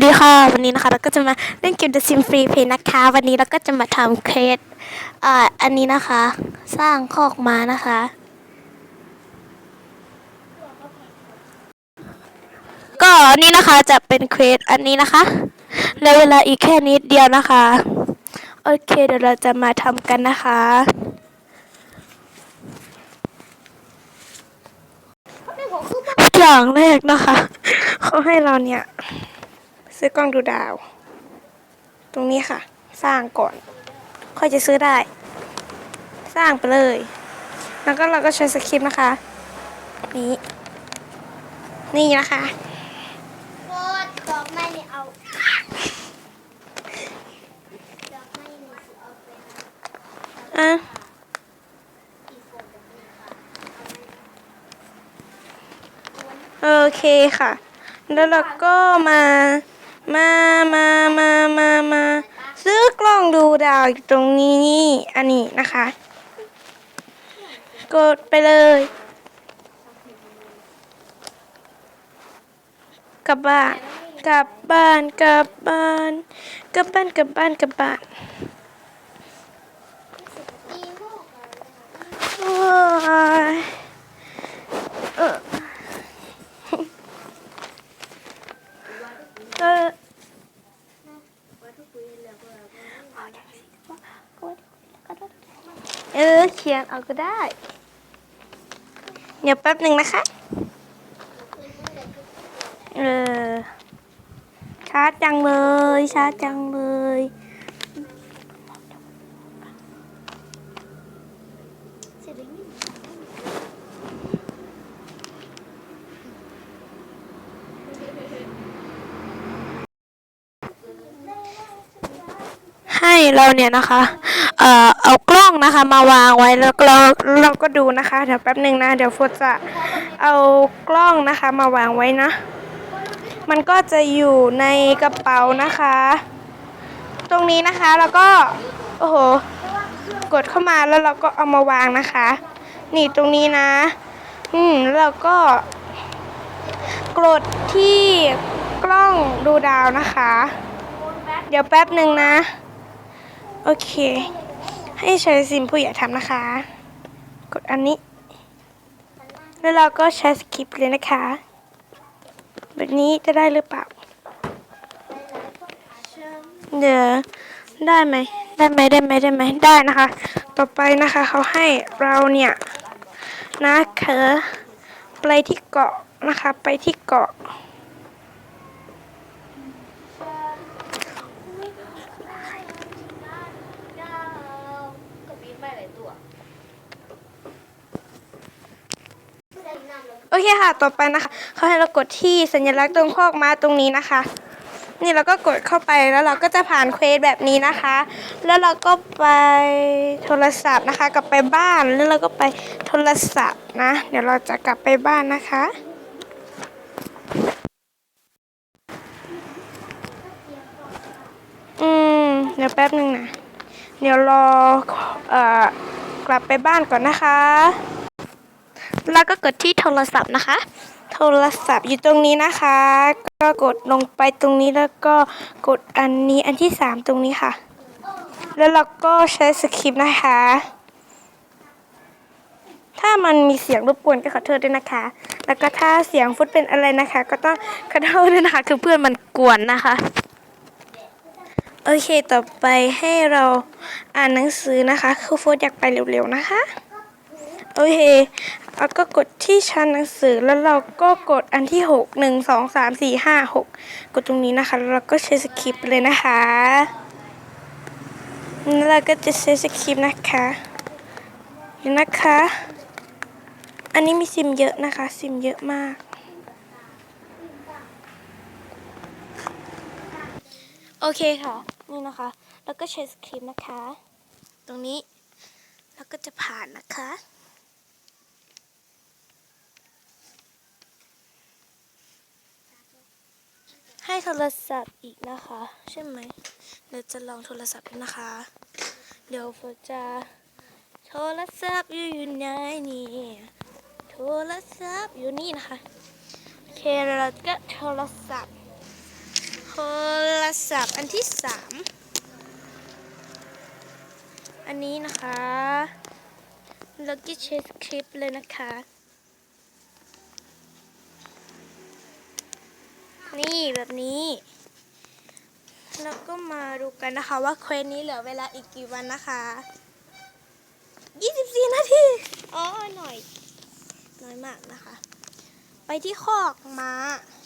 วัสดีค่ะวันนี้นะคะเราก็จะมาเล่นเกม The Sim Free Play นะคะ วันนี้เราก็จะมาทำเคสอ่าอันนี้นะคะ สร้างคอกม้านะคะ ก็อันนี้นะคะจะเป็นเควสอันนี้นะคะในเวลาอีกแค่นิดเดียวนะคะ โอเคเดี๋ยวเราจะมาทำกันนะคะ อย่างแรกนะคะเขาให้เราเนี่ย ซื้อกล้องดูดาว ตรงนี้ค่ะ สร้างก่อน ค่อยจะซื้อได้ สร้างไปเลย แล้วก็เราก็ใช้สคริปต์นะคะ นี้ นี่นะคะโคตรดอกไม้นี่เอาดอกไม้นี่สิเอาไปอะโอเคค่ะ แล้วเราก็มา มามามามามาซื้อกล้องดูดาวอยู่ตรงนี้นี่อันนี้นะคะ กดไปเลย กลับบ้านกลับบ้านกลับบ้านกลับบ้านกลับบ้านกลับบ้านโอาโอ้ยเออเออเออเขียนเอาก็ได้ เดี๋ยวแป๊บหนึ่งนะคะ เออช้าจังเลยช้าจังเลย สิได้ยิน ให้ เราเนี่ยนะคะเอ่อเอากล้องนะคะมาวางไว้แล้วเราเราก็ดูนะคะเดี๋ยวแป๊บหนึ่งนะเดี๋ยวโฟร์จะเอากล้องนะคะมาวางไว้นะ มันก็จะอยู่ในกระเป๋านะคะ ตรงนี้นะคะแล้วก็โอ้โหกดเข้ามาแล้วเราก็เอามาวางนะคะ นี่ตรงนี้นะ อืมแล้วก็ กดที่กล้องดูดาวนะคะ เดี๋ยวแป๊บหนึ่งนะ โอเค ให้ใช้ซิมผู้ใหญ่ทำนะคะ กดอันนี้ แล้วเราก็ใช้สคริปต์เลยนะคะ แบบนี้จะได้หรือเปล่าเดี๋ยวได้ไหมได้ไหมได้ไหมได้ไหมได้นะคะ ต่อไปนะคะเขาให้เราเนี่ยนะคะไปที่เกาะนะคะ ไปที่เกาะ ดาวก็มีไม่หลายตัวใส่น้ำลง โอเคค่ะ ต่อไปนะคะเขาให้เรากดที่สัญลักษณ์ตรงคอกมาตรงนี้นะคะ นี่เราก็กดเข้าไปแล้วเราก็จะผ่านเควสแบบนี้นะคะ แล้วเราก็ไปโทรศัพท์นะคะ กลับไปบ้านแล้วเราก็ไปโทรศัพท์นะ เดี๋ยวเราจะกลับไปบ้านนะคะอืมเดี๋ยวแป๊บหนึ่งนะ เดี๋ยวรอเอ่อกลับไปบ้านก่อนนะคะ แล้วก็กดที่โทรศัพท์นะคะ โทรศัพท์อยู่ตรงนี้นะคะ ก็กดลงไปตรงนี้แล้วก็กดอันนี้อันที่สามตรงนี้ค่ะ แล้วเราก็ใช้สคริปต์นะคะ ถ้ามันมีเสียงรบกวนก็ขอโทษด้วยนะคะ แล้วก็ถ้าเสียงฟุตเป็นอะไรนะคะ ก็ต้องขอโทษด้วยนะคะคือเพื่อนมันกวนนะคะโอเค ต่อไปให้เราอ่านหนังสือนะคะ คือโฟร์อยากไปเร็วๆนะคะ โอเค แล้วก็กดที่ชั้นหนังสือแล้วเราก็กดอันที่หกหนึ่งสองสามสี่ห้าหกกดตรงนี้นะคะ แล้วเราก็ใช้สคริปต์เลยนะคะแล้วเราก็จะใช้สคริปต์นะคะเห็นนะคะ อันนี้มีซิมเยอะนะคะ ซิมเยอะมาก โอเคค่ะ นี่นะคะ แล้วก็ใช้สคริปต์นะคะ ตรงนี้ แล้วก็จะผ่านนะคะ ให้โทรศัพท์อีกนะคะ ใช่ไหมเดี๋ยวจะลองโทรศัพท์นะคะ เดี๋ยวฝนจะโทรศัพท์อยู่อยู่ไหนนี่โทรศัพท์อยู่นี่นะคะโอเคเราก็โทรศัพท์โทโทรศัพท์อันที่สามอันนี้นะคะแล้วก็เช็คคลิปเลยนะคะ นี่แบบนี้ แล้วก็มาดูกันนะคะว่าเควสนี้เหลือเวลาอีกกี่วันนะคะ 24 นาที อ๋อ หน่อย น้อยมากนะคะ ไปที่คอกม้า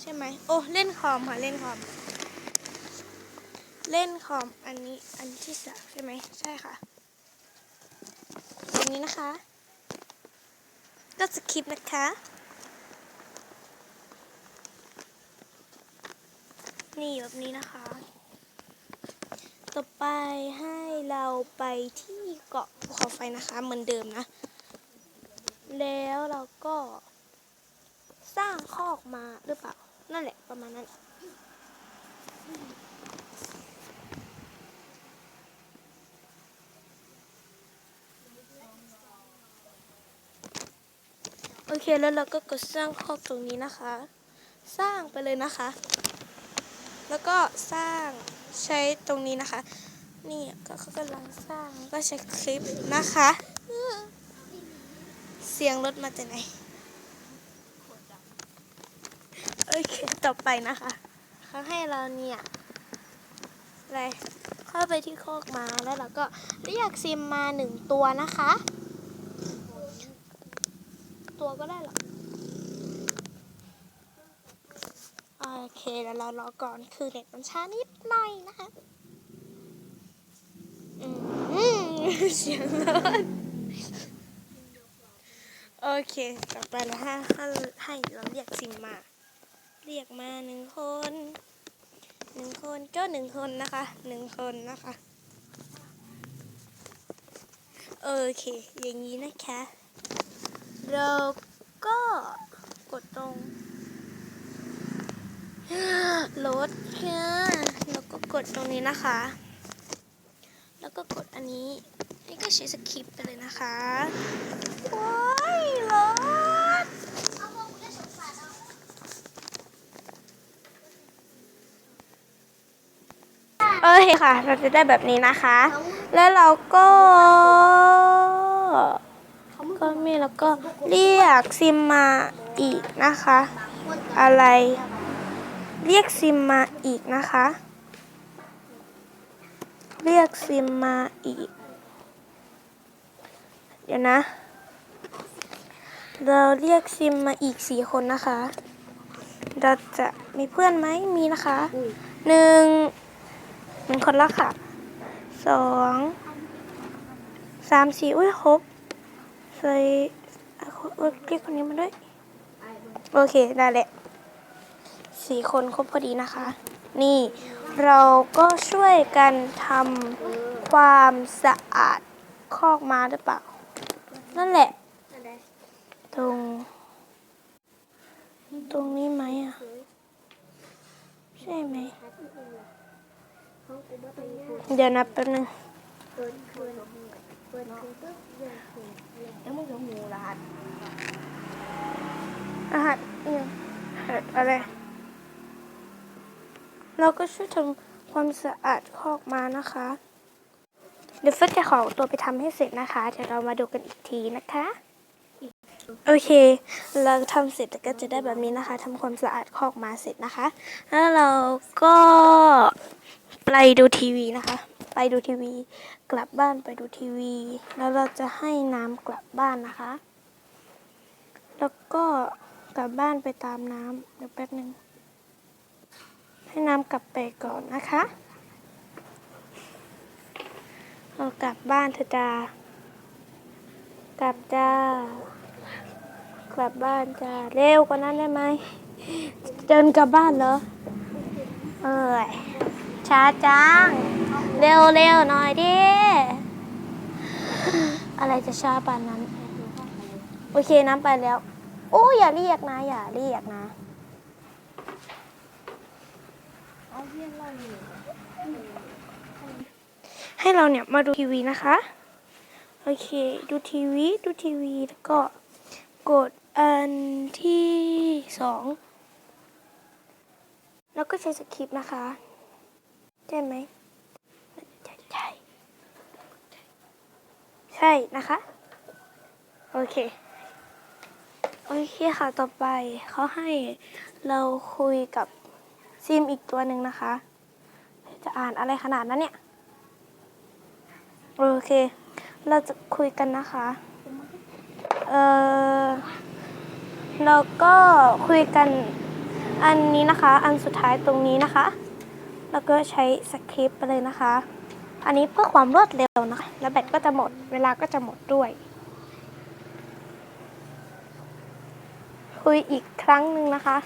ใช่ไหม โอ้ เล่นคอมค่ะ เล่นคอม เล่นคอม อันนี้ อันที่สามใช่ไหม ใช่ค่ะอันนี้นะคะ ก็สคริปต์นะคะ นี่แบบนี้นะคะ ต่อไปให้เราไปที่เกาะภูเขาไฟนะคะเหมือนเดิมนะ แล้วเราก็สร้างคอกมาหรือเปล่า นั่นแหละประมาณนั้นโอเคแล้วเราก็กดสร้างคอกตรงนี้นะคะ สร้างไปเลยนะคะ แล้วก็สร้างใช้ตรงนี้นะคะ นี่ก็เขากำลังสร้างก็ใช้คลิปนะคะ เสียงรถมาจากไหนโอเคต่อไปนะคะเขาให้เราเนี่ยอะไรเข้าไปที่โคอกมาแล้วเราก็เรียกซิมมาหนึ่งตัวนะคะ ตัวก็ได้หรอ โอเคแล้วเรารอก่อนคือเน็ตมันช้านิดหน่อยนะคะอืมเสียงรถโอเคต่อไปแล้วให้ให้ให้เราเรียกซิมมา เรียกมาหนึ่งคนหนึ่งคนก็หนึ่งคนนะคะหนึ่งคนนะคะโอเค อย่างนี้นะคะ เราก็กดตรง รถค่ะแล้วก็กดตรงนี้นะคะ แล้วก็กดอันนี้นี่ก็ใช้สคริปไปเลยนะคะว้ายรถเอาพวกกูได้สงสารเอาโอเคค่ะ เราจะได้แบบนี้นะคะ แล้วเราก็ก็มีแล้วก็เรียกซิมมาอีกนะคะ อะไร เรียกซิมมาอีกนะคะ เรียกซิมมาอีก เดี๋ยวนะ เราเรียกซิมมาอีกสี่คนนะคะ เราจะมีเพื่อนไหมมีนะคะหนึ่งหนึ่งคนละค่ะสองสามสี่อุ้ยครบใส่เอาเอาเรียกคนนี้มาด้วย โอเค ได้แหละ สี่คนครบพอดีนะคะ นี่เราก็ช่วยกันทำความสะอาดคอกม้าหรือเปล่า นั่นแหละ ตรง ตรงนี้ไหมอะ ใช่ไหม เดี๋ยวนับแป๊บนึงแล้วมึงจะหูรหัสรหัสอะไร เราก็ช่วยทำความสะอาดคอกมานะคะ เดี๋ยวเฟิร์สจะขอตัวไปทำให้เสร็จนะคะ เดี๋ยวเรามาดูกันอีกทีนะคะ โอเค เราทำเสร็จก็จะได้แบบนี้นะคะทำความสะอาดคอกมาเสร็จนะคะ แล้วเราก็ไปดูทีวีนะคะ ไปดูทีวี กลับบ้านไปดูทีวี แล้วเราจะให้น้ำกลับบ้านนะคะ แล้วก็กลับบ้านไปตามน้ำเดี๋ยวแป๊บหนึ่ง ให้น้ำกลับไปก่อนนะคะเรากลับบ้านเถอะจ้ากลับจ้ากลับบ้านจ้าเร็วกว่านั้นได้ไหมเดินกลับบ้านเหรอเอ้ยช้าจังเร็วเร็วหน่อยดิอะไรจะช้าป่านนั้น โอเคน้ำไปแล้ว โอ้อย่าเรียกนะ อย่าเรียกนะ ให้เราเนี่ยมาดูทีวีนะคะ โอเค ดูทีวีดูทีวีแล้วก็กดอันที่สองแล้วก็ใช้สคริปต์นะคะใช่ไหมใช่ใช่ใช่นะคะ โอเค โอเคค่ะต่อไปเขาให้เราคุยกับ ซิมอีกตัวหนึ่งนะคะ จะอ่านอะไรขนาดนั้นเนี่ย โอเค เราจะคุยกันนะคะ เออแล้วก็คุยกันอันนี้นะคะ อันสุดท้ายตรงนี้นะคะ แล้วก็ใช้สคริปต์ไปเลยนะคะ อันนี้เพื่อความรวดเร็วนะคะ แล้วแบตก็จะหมด เวลาก็จะหมดด้วย คุยอีกครั้งหนึ่งนะคะ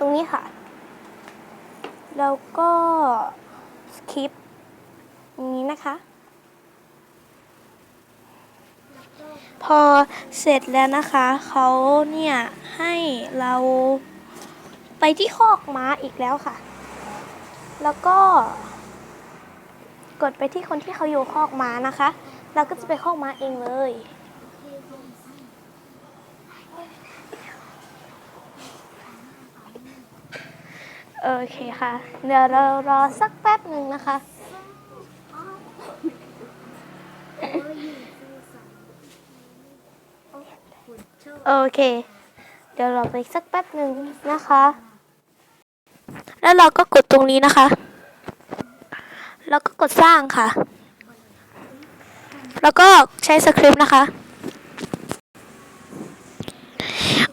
ตรงนี้ค่ะ แล้วก็สคริปนี้นะคะ พอเสร็จแล้วนะคะเขาเนี่ยให้เราไปที่คอกม้าอีกแล้วค่ะ แล้วก็ กดไปที่คนที่เขาอยู่คอกม้านะคะ เราก็จะไปคอกม้าเองเลย โอเคค่ะ เดี๋ยวเรารอสักแป๊บหนึ่งนะคะ โอเค เดี๋ยวเราไปสักแป๊บหนึ่งนะคะ แล้วเราก็กดตรงนี้นะคะ แล้วก็กดสร้างค่ะ แล้วก็ใช้สคริปต์นะคะ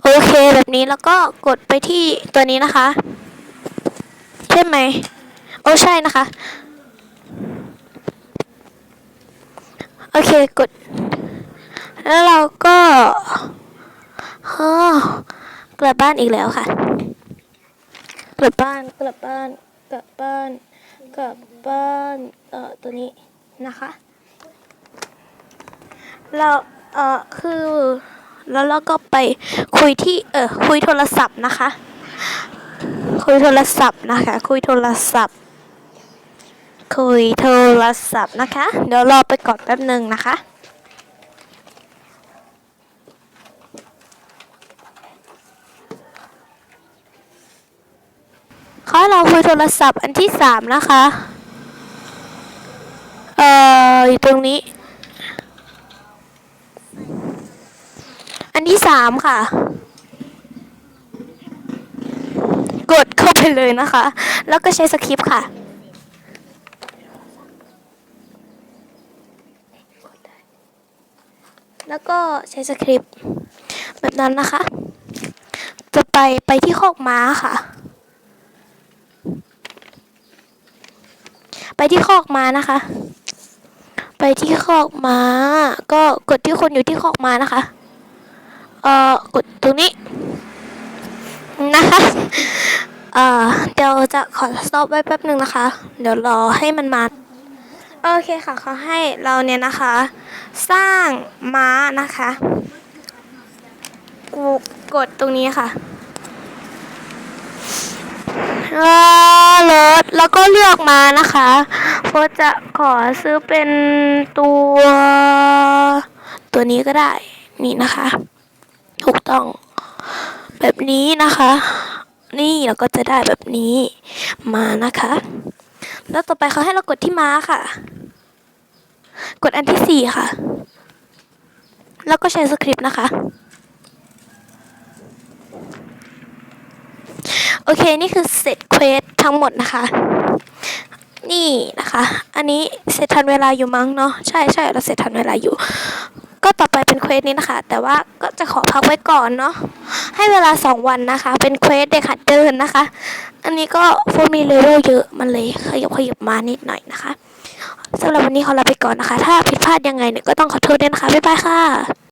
โอเคแบบนี้แล้วก็กดไปที่ตัวนี้นะคะ ช่ไหมโอ้ใช่นะคะ โอเคกด แล้วเราก็ฮ่อกลับบ้านอีกแล้วค่ะ กลับบ้านกลับบ้านกลับบ้านกลับบ้านเอ่อตัวนี้นะคะ เราเอ่อคือแล้วเราก็ไปคุยที่เออคุยโทรศัพท์นะคะ คุยโทรศัพท์นะคะ คุยโทรศัพท์ คุยโทรศัพท์นะคะ เดี๋ยวรอไปก่อนแป๊บหนึ่งนะคะเขาเราคุยโทรศัพท์อันที่สามนะคะ เอ่อ อยู่ตรงนี้ อันที่สามค่ะ กดเข้า ไปเลยนะคะ แล้วก็ใช้สคริปต์ค่ะแล้วก็ใช้สคริปต์แบบนั้นนะคะ จะไปไปที่คอกม้าค่ะ ไปที่คอกม้านะคะ ไปที่คอกม้า ก็กดที่คนอยู่ที่คอกม้านะคะ เอ่อกดตรงนี้นะคะ เอ่อเดี๋ยวจะขอ stop ไว้แป๊บหนึ่งนะคะ เดี๋ยวรอให้มันมาโอเคค่ะเขาให้เราเนี่ยนะคะ สร้างม้านะคะกูกดตรงนี้ค่ะเออรถแล้วก็เลือกมานะคะโฟร์จะขอซื้อเป็นตัว ตัวนี้ก็ได้ นี่นะคะ ถูกต้อง แบบนี้นะคะ นี่เราก็จะได้แบบนี้มานะคะ แล้วต่อไปเขาให้เรากดที่ม้าค่ะ กดอันที่สี่ค่ะ แล้วก็ใช้สคริปต์นะคะโอเค นี่คือเสร็จเควสทั้งหมดนะคะ นี่นะคะ อันนี้เสร็จทันเวลาอยู่มั้งเนาะใช่ใช่เราเสร็จทันเวลาอยู่ ก็ต่อไปเป็นเควสนี้นะคะ แต่ว่าก็จะขอพักไว้ก่อนเนาะให้เวลา 2 วันนะคะ เป็นเควสเด็กหัดเดินนะคะ อันนี้ก็โฟร์มีเลเวลเยอะมันเลยขยับขยับมานิดหน่อยนะคะสำหรับวันนี้ขอลาไปก่อนนะคะ ถ้าผิดพลาดยังไงเนี่ยก็ต้องขอโทษด้วยนะคะบ๊ายบายค่ะ